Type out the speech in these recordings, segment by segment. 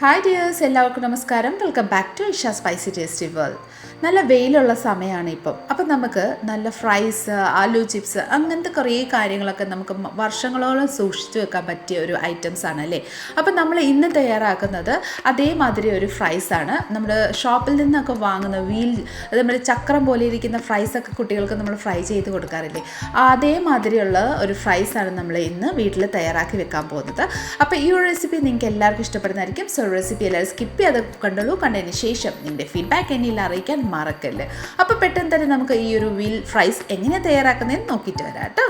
Hi dears എല്ലാവർക്കും നമസ്കാരം. Welcome back to Isha spicy tasty world നല്ല വെയിലുള്ള സമയമാണ് ഇപ്പം. അപ്പം നമുക്ക് നല്ല ഫ്രൈസ് ആലു ചിപ്സ് അങ്ങനത്തെ കുറേ കാര്യങ്ങളൊക്കെ നമുക്ക് വർഷങ്ങളോളം സൂക്ഷിച്ചു വെക്കാൻ പറ്റിയ ഒരു ഐറ്റംസ് ആണ് അല്ലേ? അപ്പം നമ്മൾ ഇന്ന് തയ്യാറാക്കുന്നത് അതേമാതിരി ഒരു ഫ്രൈസ് ആണ്. നമ്മൾ ഷോപ്പിൽ നിന്നൊക്കെ വാങ്ങുന്ന വീൽ നമ്മുടെ ചക്രം പോലെ ഇരിക്കുന്ന ഫ്രൈസ് ഒക്കെ കുട്ടികൾക്ക് നമ്മൾ ഫ്രൈ ചെയ്ത് കൊടുക്കാറില്ലേ? അതേമാതിരിയുള്ള ഒരു ഫ്രൈസ് ആണ് നമ്മൾ ഇന്ന് വീട്ടിൽ തയ്യാറാക്കി വെക്കാൻ പോകുന്നത്. അപ്പോൾ ഈ ഒരു റെസിപ്പി നിങ്ങൾക്ക് എല്ലാവർക്കും ഇഷ്ടപ്പെടുന്നതായിരിക്കും. സോ റെസിപ്പി എല്ലാവരും സ്കിപ്പ് ചെയ്ത് കണ്ടോളൂ കണ്ടതിന് ശേഷം നിങ്ങളുടെ ഫീഡ്ബാക്ക് എന്നിൽ അറിയിക്കാൻ മറക്കല്ലേ. അപ്പോൾ പെട്ടെന്ന് തന്നെ നമുക്ക് ഈ ഒരു വീൽ ഫ്രൈസ് എങ്ങനെ തയ്യാറാക്കുന്നതെന്ന് നോക്കിയിട്ട് വരാം കേട്ടോ.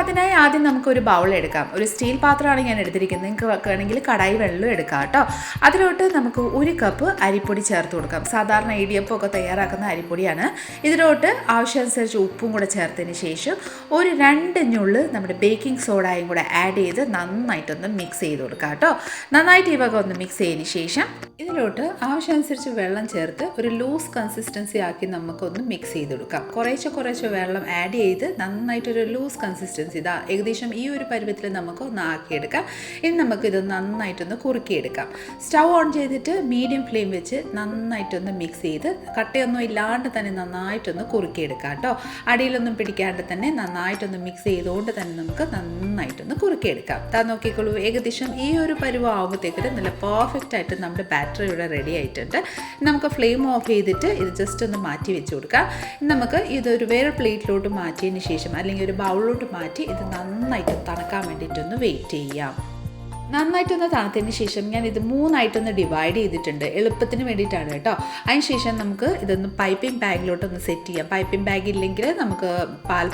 അതിനായി ആദ്യം നമുക്കൊരു ബൗൾ എടുക്കാം. ഒരു സ്റ്റീൽ പാത്രമാണ് ഞാൻ എടുത്തിരിക്കുന്നത്. നിങ്ങൾക്ക് വെക്കുകയാണെങ്കിൽ കടായി വെള്ളം എടുക്കാം കേട്ടോ. അതിലോട്ട് നമുക്ക് ഒരു കപ്പ് അരിപ്പൊടി ചേർത്ത് കൊടുക്കാം. സാധാരണ ഇടിയപ്പം ഒക്കെ തയ്യാറാക്കുന്ന അരിപ്പൊടിയാണ്. ഇതിലോട്ട് ആവശ്യാനുസരിച്ച് ഉപ്പും കൂടെ ചേർത്തതിന് ശേഷം ഒരു രണ്ട് ഞുള്ള് നമ്മുടെ ബേക്കിംഗ് സോഡയും കൂടെ ആഡ് ചെയ്ത് നന്നായിട്ടൊന്ന് മിക്സ് ചെയ്ത് കൊടുക്കാം കേട്ടോ. നന്നായിട്ട് വക ഒന്ന് മിക്സ് ചെയ്തതിന് ശേഷം ഇതിലോട്ട് ആവശ്യാനുസരിച്ച് വെള്ളം ചേർത്ത് ഒരു ലൂസ് കൺസിസ്റ്റൻസി ആക്കി നമുക്കൊന്ന് മിക്സ് ചെയ്ത് കൊടുക്കാം. കുറേശ്ശെ കുറേശ്ശെ വെള്ളം ആഡ് ചെയ്ത് നന്നായിട്ടൊരു ലൂസ് കൺസിസ്റ്റൻസി ഇതാ ഏകദേശം ഈ ഒരു പരുവത്തിൽ നമുക്ക് ഒന്ന് ആക്കിയെടുക്കാം. ഇനി നമുക്കിത് നന്നായിട്ടൊന്ന് കുറുക്കിയെടുക്കാം. സ്റ്റൗ ഓൺ ചെയ്തിട്ട് മീഡിയം ഫ്ലെയിം വെച്ച് നന്നായിട്ടൊന്ന് മിക്സ് ചെയ്ത് കട്ടയൊന്നും ഇല്ലാണ്ട് തന്നെ നന്നായിട്ടൊന്ന് കുറുക്കിയെടുക്കാം കേട്ടോ. അടിയിലൊന്നും പിടിക്കാണ്ട് തന്നെ നന്നായിട്ടൊന്ന് മിക്സ് ചെയ്തുകൊണ്ട് തന്നെ നമുക്ക് നന്നായിട്ടൊന്ന് കുറുക്കിയെടുക്കാം താ നോക്കിക്കോളൂ. ഏകദേശം ഈ ഒരു പരുവം ആകുമ്പോഴത്തേക്കിട്ട് നല്ല പെർഫെക്റ്റ് ആയിട്ട് നമ്മുടെ ബാറ്ററി ഇവിടെ റെഡി ആയിട്ടുണ്ട്. നമുക്ക് ഫ്ലെയിം ഓഫ് ചെയ്തിട്ട് ഇത് ജസ്റ്റ് ഒന്ന് മാറ്റി വെച്ച് കൊടുക്കാം. നമുക്ക് ഇതൊരു വേറെ പ്ലേറ്റിലോട്ട് മാറ്റിയതിന് ശേഷം അല്ലെങ്കിൽ ഒരു ബൗളിലോട്ട് മാറ്റി ഇത് നന്നായിട്ട് തണുക്കാൻ വേണ്ടിയിട്ടൊന്ന് വെയിറ്റ് ചെയ്യാം. നന്നായിട്ടൊന്ന് തണുത്തതിന് ശേഷം ഞാൻ ഇത് മൂന്നായിട്ടൊന്ന് ഡിവൈഡ് ചെയ്തിട്ടുണ്ട്. എളുപ്പത്തിന് വേണ്ടിയിട്ടാണ് കേട്ടോ. അതിന് ശേഷം നമുക്ക് ഇതൊന്ന് പൈപ്പിംഗ് ബാഗിലോട്ടൊന്ന് സെറ്റ് ചെയ്യാം. പൈപ്പിംഗ് ബാഗ് ഇല്ലെങ്കിൽ നമുക്ക് പാൽ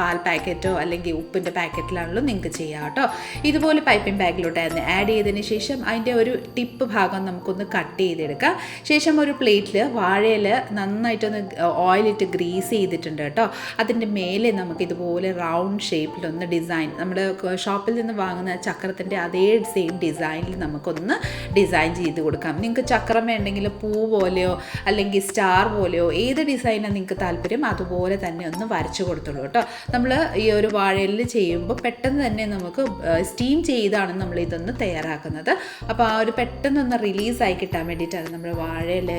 പാൽ പാക്കറ്റോ അല്ലെങ്കിൽ ഉപ്പിന്റെ പാക്കറ്റിലാണല്ലോ നിങ്ങൾക്ക് ചെയ്യാം കേട്ടോ. ഇതുപോലെ പൈപ്പിംഗ് ബാഗിലോട്ടായിരുന്നു ആഡ് ചെയ്തതിന് ശേഷം അതിന്റെ ഒരു ടിപ്പ് ഭാഗം നമുക്കൊന്ന് കട്ട് ചെയ്തെടുക്കാം. ശേഷം ഒരു പ്ലേറ്റിൽ വാഴയിൽ നന്നായിട്ടൊന്ന് ഓയിലിട്ട് ഗ്രീസ് ചെയ്തിട്ടുണ്ട് കേട്ടോ. അതിന്റെ മേലെ നമുക്ക് ഇതുപോലെ റൗണ്ട് ഷേപ്പിലൊന്ന് ഡിസൈൻ നമ്മുടെ ഷോപ്പിൽ നിന്ന് വാങ്ങുന്ന ചക്രത്തിന്റെ അതേ സെയിം ഡിസൈനിൽ നമുക്കൊന്ന് ഡിസൈൻ ചെയ്ത് കൊടുക്കാം. നിങ്ങൾക്ക് ചക്രം വേണ്ടെങ്കിൽ പൂ പോലെയോ അല്ലെങ്കിൽ സ്റ്റാർ പോലെയോ ഏത് ഡിസൈനാണ് നിങ്ങൾക്ക് താല്പര്യം അതുപോലെ തന്നെ ഒന്ന് വരച്ചു കൊടുത്തോളൂ കേട്ടോ. നമ്മൾ ഈ ഒരു വാഴയിൽ ചെയ്യുമ്പോൾ പെട്ടെന്ന് തന്നെ നമുക്ക് സ്റ്റീം ചെയ്താണ് നമ്മൾ ഇതൊന്ന് തയ്യാറാക്കുന്നത്. അപ്പോൾ ആ ഒരു പെട്ടെന്നൊന്ന് റിലീസായി കിട്ടാൻ വേണ്ടിയിട്ടാണ് നമ്മൾ വാഴയിൽ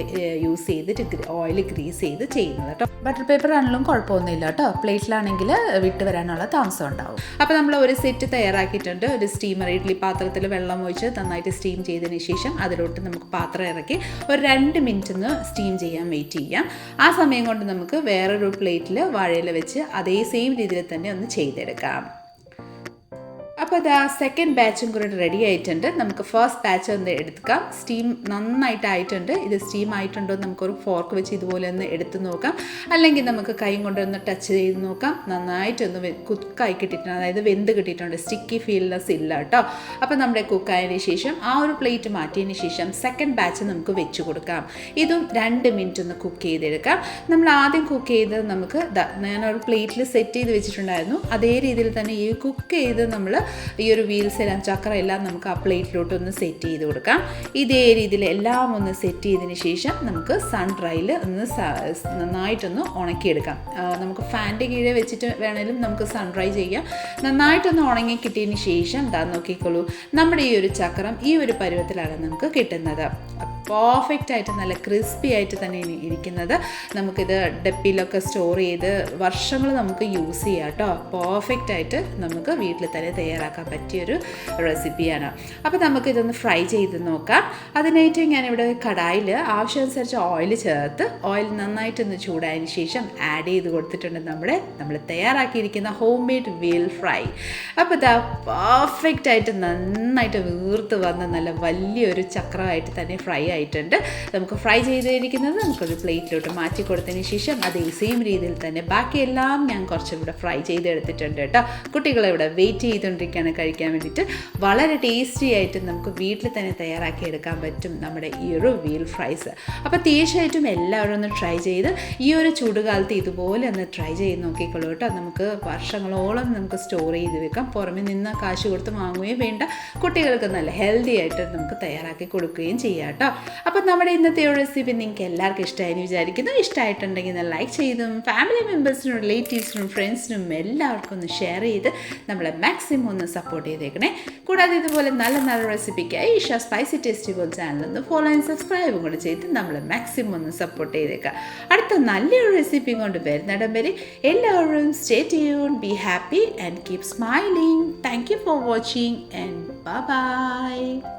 യൂസ് ചെയ്തിട്ട് ഓയിൽ ഗ്രീസ് ചെയ്ത് ചെയ്യുന്നത് കേട്ടോ. ബട്ടർ പേപ്പർ ആണെങ്കിലും കുഴപ്പമൊന്നുമില്ല കേട്ടോ. പ്ലേറ്റിലാണെങ്കിൽ വിട്ട് വരാനുള്ള താമസം ഉണ്ടാവും. അപ്പോൾ നമ്മൾ ഒരു സെറ്റ് തയ്യാറാക്കിയിട്ടുണ്ട്. ഒരു സ്റ്റീമർ ഇഡ്ഡലി പാത്രത്തിൽ വെള്ളം ഒഴിച്ച് നന്നായിട്ട് സ്റ്റീം ചെയ്തതിന് ശേഷം അതിലോട്ട് നമുക്ക് പാത്രം ഇറക്കി ഒരു രണ്ട് മിനിറ്റ് ഒന്ന് സ്റ്റീം ചെയ്യാൻ വെയിറ്റ് ചെയ്യാം. ആ സമയം കൊണ്ട് നമുക്ക് വേറൊരു പ്ലേറ്റിൽ വാഴയില വെച്ച് അതേ സെയിം രീതിയിൽ തന്നെ ഒന്ന് ചെയ്തെടുക്കാം. അപ്പോൾ ആ സെക്കൻഡ് ബാച്ചും കൂടെ റെഡി ആയിട്ടുണ്ട്. നമുക്ക് ഫസ്റ്റ് ബാച്ച് ഒന്ന് എടുക്കാം. സ്റ്റീം നന്നായിട്ട് ആയിട്ടുണ്ട് ഇത് സ്റ്റീം ആയിട്ടുണ്ടോ നമുക്കൊരു ഫോർക്ക് വെച്ച് ഇതുപോലെ ഒന്ന് എടുത്ത് നോക്കാം. അല്ലെങ്കിൽ നമുക്ക് കൈ കൊണ്ടൊന്ന് ടച്ച് ചെയ്ത് നോക്കാം. നന്നായിട്ടൊന്ന് കുക്കായി കിട്ടിയിട്ടുണ്ട്. അതായത് വെന്ത് കിട്ടിയിട്ടുണ്ട്. സ്റ്റിക്കി ഫീൽനെസ് ഇല്ല കേട്ടോ. അപ്പോൾ നമ്മുടെ കുക്കായതിന് ശേഷം ആ ഒരു പ്ലേറ്റ് മാറ്റിയതിന് ശേഷം സെക്കൻഡ് ബാച്ച് നമുക്ക് വെച്ച് കൊടുക്കാം. ഇതും രണ്ട് മിനിറ്റ് ഒന്ന് കുക്ക് ചെയ്തെടുക്കാം. നമ്മൾ ആദ്യം കുക്ക് ചെയ്ത് നമുക്ക് ദാ ഞാനൊരു പ്ലേറ്റിൽ സെറ്റ് ചെയ്ത് വെച്ചിട്ടുണ്ടായിരുന്നു. അതേ രീതിയിൽ തന്നെ ഈ കുക്ക് ചെയ്ത് നമ്മൾ ഈ ഒരു വീൽസ് എല്ലാം ചക്ര എല്ലാം നമുക്ക് ആ പ്ലേറ്റിലോട്ട് ഒന്ന് സെറ്റ് ചെയ്ത് കൊടുക്കാം. ഇതേ രീതിയിൽ എല്ലാം ഒന്ന് സെറ്റ് ചെയ്തതിന് ശേഷം നമുക്ക് സൺ ഡ്രൈയിൽ ഒന്ന് നന്നായിട്ടൊന്ന് ഉണക്കിയെടുക്കാം. നമുക്ക് ഫാന്റെ കീഴെ വെച്ചിട്ട് വേണമെങ്കിലും നമുക്ക് സൺ ഡ്രൈ ചെയ്യാം. നന്നായിട്ടൊന്ന് ഉണങ്ങി കിട്ടിയതിന് ശേഷം ദാ നോക്കിക്കോളൂ. നമ്മുടെ ഈ ഒരു ചക്രം ഈ ഒരു പരുവത്തിലാണ് നമുക്ക് കിട്ടുന്നത്. പെർഫെക്റ്റ് ആയിട്ട് നല്ല ക്രിസ്പി ആയിട്ട് തന്നെ ഇനി ഇരിക്കുന്നത്. നമുക്കിത് ഡപ്പിലൊക്കെ സ്റ്റോർ ചെയ്ത് വർഷങ്ങൾ നമുക്ക് യൂസ് ചെയ്യാം കേട്ടോ പെർഫെക്റ്റ് ആയിട്ട് നമുക്ക് വീട്ടിൽ തന്നെ തയ്യാറാക്കാൻ പറ്റിയൊരു റെസിപ്പിയാണ് അപ്പോൾ നമുക്കിതൊന്ന് ഫ്രൈ ചെയ്ത് നോക്കാം. അതിനായിട്ട് ഞാനിവിടെ കടായിൽ ആവശ്യമനുസരിച്ച് ഓയിൽ ചേർത്ത് ഓയിൽ നന്നായിട്ടൊന്ന് ചൂടായതിന് ശേഷം ആഡ് ചെയ്ത് കൊടുത്തിട്ടുണ്ട് നമ്മുടെ നമ്മൾ തയ്യാറാക്കിയിരിക്കുന്ന ഹോം മെയ്ഡ് വീൽ ഫ്രൈ അപ്പോൾ ഇതാ പെർഫെക്റ്റ് ആയിട്ട് നന്നായിട്ട് വീർത്ത് വന്ന് നല്ല വലിയൊരു ചക്രമായിട്ട് തന്നെ ഫ്രൈ ആയിട്ടുണ്ട്. നമുക്ക് ഫ്രൈ ചെയ്തിരിക്കുന്നത് നമുക്കൊരു പ്ലേറ്റിലോട്ട് മാറ്റി കൊടുത്തതിന് ശേഷം അതേ സെയിം രീതിയിൽ തന്നെ ബാക്കിയെല്ലാം ഞാൻ കുറച്ചും ഇവിടെ ഫ്രൈ ചെയ്തെടുത്തിട്ടുണ്ട് കേട്ടോ. കുട്ടികളിവിടെ വെയിറ്റ് ചെയ്തുകൊണ്ടിരിക്കുകയാണ് കഴിക്കാൻ വേണ്ടിയിട്ട്. വളരെ ടേസ്റ്റി ആയിട്ട് നമുക്ക് വീട്ടിൽ തന്നെ തയ്യാറാക്കി എടുക്കാൻ പറ്റും നമ്മുടെ ഈ ഒരു വീൽ ഫ്രൈസ് അപ്പോൾ തീർച്ചയായിട്ടും എല്ലാവരും ഒന്ന് ട്രൈ ചെയ്ത് ഈ ഒരു ചൂടുകാലത്ത് ഇതുപോലെ ഒന്ന് ട്രൈ ചെയ്ത് നോക്കിക്കോളൂ കേട്ടോ. നമുക്ക് വർഷങ്ങളോളം നമുക്ക് സ്റ്റോർ ചെയ്ത് വെക്കാം. പുറമെ നിന്ന് കാശ് കൊടുത്ത് വാങ്ങുകയും വേണ്ട. കുട്ടികൾക്ക് നല്ല ഹെൽത്തി ആയിട്ട് നമുക്ക് തയ്യാറാക്കി കൊടുക്കുകയും ചെയ്യാം കേട്ടോ. അപ്പോൾ നമ്മുടെ ഇന്നത്തെ ഒരു റെസിപ്പി നിങ്ങൾക്ക് എല്ലാവർക്കും ഇഷ്ടമായി വിചാരിക്കുന്നു. ഇഷ്ടമായിട്ടുണ്ടെങ്കിൽ ലൈക്ക് ചെയ്തും ഫാമിലി മെമ്പേഴ്സിനും റിലേറ്റീവ്സിനും ഫ്രണ്ട്സിനും എല്ലാവർക്കും ഒന്ന് ഷെയർ ചെയ്ത് നമ്മളെ മാക്സിമം ഒന്ന് സപ്പോർട്ട് ചെയ്തേക്കണേ. കൂടാതെ ഇതുപോലെ നല്ല നല്ല റെസിപ്പിക്കായി ഈഷ സ്പൈസി ടേസ്റ്റി ബോൾ ചാനലൊന്ന് ഫോളോ ആൻഡ് സബ്സ്ക്രൈബും കൂടെ ചെയ്ത് നമ്മളെ മാക്സിമം ഒന്ന് സപ്പോർട്ട് ചെയ്തേക്കുക അടുത്ത നല്ലൊരു റെസിപ്പി കൊണ്ട് വരുന്നിടം വരെ എല്ലാവരും stay tune be happy and keep smiling thank you for watching and bye